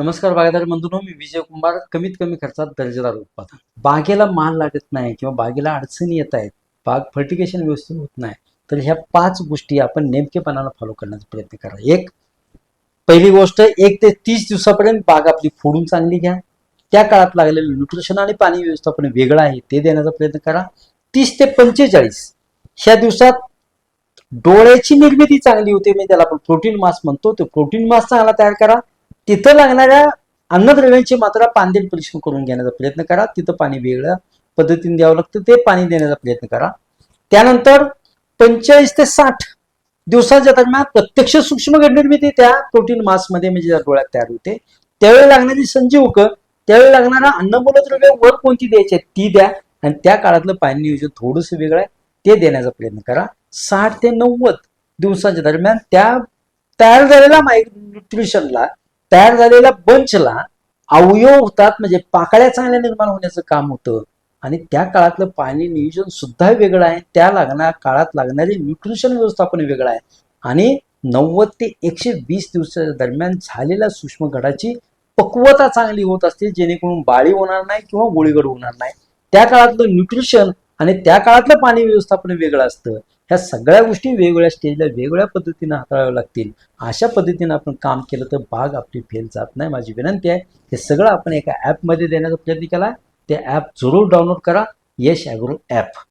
नमस्कार बागायदार बंधूंनो मी विजय कुंभार कमीत कमी खर्चात दर्जेदार उत्पादन. बागेला मान लागत नाही किंवा बागेला अडचणी येत आहेत बाग फर्टिगेशन व्यवस्थित होत नाही तर ह्या पाच गोष्टी आपण नेमकेपणानं फॉलो करण्याचा प्रयत्न करा. एक पहिली गोष्ट एक ते तीस दिवसापर्यंत बाग आपली फोडून चांगली घ्या. त्या काळात लागलेलं न्यूट्रिशन आणि पाणी व्यवस्थापन वेगळं आहे ते देण्याचा प्रयत्न करा. तीस ते पंचेचाळीस ह्या दिवसात डोळ्याची निर्मिती चांगली होते म्हणजे त्याला आपण प्रोटीन मास म्हणतो तो प्रोटीन मास चांगला तयार करा. तिथं लागणाऱ्या अन्नद्रव्यांची मात्रा पांदेल परीक्षण करून घेण्याचा प्रयत्न करा. तिथं पाणी वेगळ्या पद्धतीने द्यावं लागतं ते पाणी देण्याचा प्रयत्न करा. त्यानंतर पंचेचाळीस ते साठ दिवसाच्या दरम्यान प्रत्यक्ष सूक्ष्म निर्मिती त्या प्रोटीन मासमध्ये म्हणजे त्या डोळ्यात तयार होते त्यावेळी लागणारी संजीवक त्यावेळी लागणारा अन्नमूलद्रव्य वर कोणती द्यायची आहेत ती द्या. आणि त्या काळातलं पाणी नियोजन थोडंसं वेगळं आहे ते देण्याचा प्रयत्न करा. साठ ते नव्वद दिवसाच्या दरम्यान त्या तयार झालेल्या न्यूट्रिशनला तयार झालेल्या बंचला अवयव होतात म्हणजे पाकळ्या चांगल्या निर्माण होण्याचं काम होतं. आणि त्या काळातलं पाणी नियोजन सुद्धा वेगळं आहे. त्या लागणार काळात लागणारे न्यूट्रिशन व्यवस्थापन वेगळं आहे. आणि नव्वद ते एकशे वीस दिवसाच्या दरम्यान झालेल्या सूक्ष्म घडाची पक्वता चांगली होत असते जेणेकरून बाळी होणार नाही किंवा गोळीगड होणार नाही. त्या काळातलं न्यूट्रिशन आणि त्या काळातलं पाणी व्यवस्थापन वेगळं असतं. ह्या सगळ्या गोष्टी वेगवेगळ्या स्टेजला वेगवेगळ्या पद्धतीनं हाताळाव्या लागतील. अशा पद्धतीने आपण काम केलं तर बाग आपली फेल जात नाही. माझी विनंती आहे हे सगळं आपण एका ॲपमध्ये देण्याचा प्रयत्न केला. ते ॲप जरूर डाउनलोड करा. यश ॲग्रो ॲप